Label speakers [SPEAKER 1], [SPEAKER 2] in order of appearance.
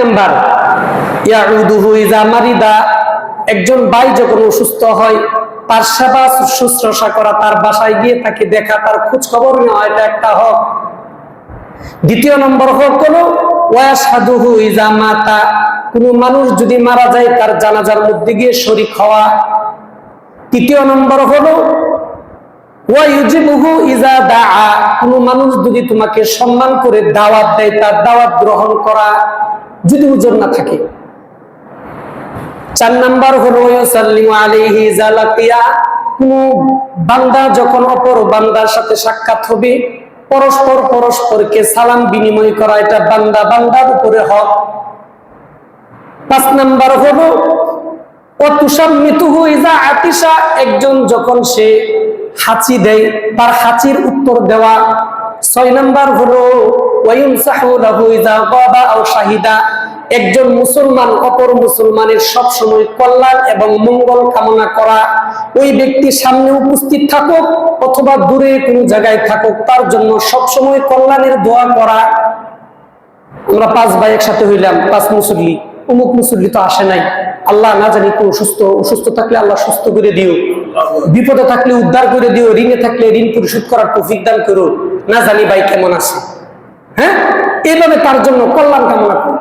[SPEAKER 1] Number মারিদা একজন ভাই যখন অসুস্থ হয়, তার সেবা শুশ্রূষা করা, তার বাসায় গিয়ে তাকে দেখা, তার খোঁজ খবর নেওয়া, এটা একটা হক। দ্বিতীয় নম্বর হক হলো ওয়াসাদুহু মানুষ যদি মারা যায়, তার জানাজার মধ্যে গিয়ে শরিক হওয়া। তৃতীয় নম্বর হলো ইজা দাআ। কোন মানুষ যদি তোমাকে সম্মান করে দাওয়াত দেয়, তার দাওয়াত গ্রহণ করা। যদি ওজন না থাকে। চার নাম্বার হলো বান্দা যখন অপর বান্দার সাথে সাক্ষাৎ হবে, পরস্পর পরস্পরকে সালাম বিনিময় করা এটা বান্দা বান্দার উপরে হক। পাঁচ নাম্বার হলো আতিশা। একজন যখন সে হাঁচি দেয়, তার হাঁচির উত্তর দেওয়া। ছয় নাম্বার হলো শাহিদা। একজন মুসলমান অপর মুসলমানের সব সময় কল্যাণ এবং মঙ্গল কামনা করা, ওই ব্যক্তি সামনে উপস্থিত থাকুক অথবা দূরে কোনো জায়গায় থাকুক, তার জন্য সব সময় কল্যাণের দোয়া করা। আমরা পাঁচ ভাই একসাথে হইলাম, পাঁচ মুসল্লি, অমুক মুসল্লি তো আসে নাই। আল্লাহ না জানি কেউ অসুস্থ অসুস্থ থাকলে আল্লাহ সুস্থ করে দিও। বিপদে থাকলে উদ্ধার করে দিও, ঋণে থাকলে ঋণ পরিশোধ করার তৌফিক দান করো। না জানি ভাই কেমন আছে। হ্যাঁ? এইভাবে তার জন্য কল্যাণ কামনা করো।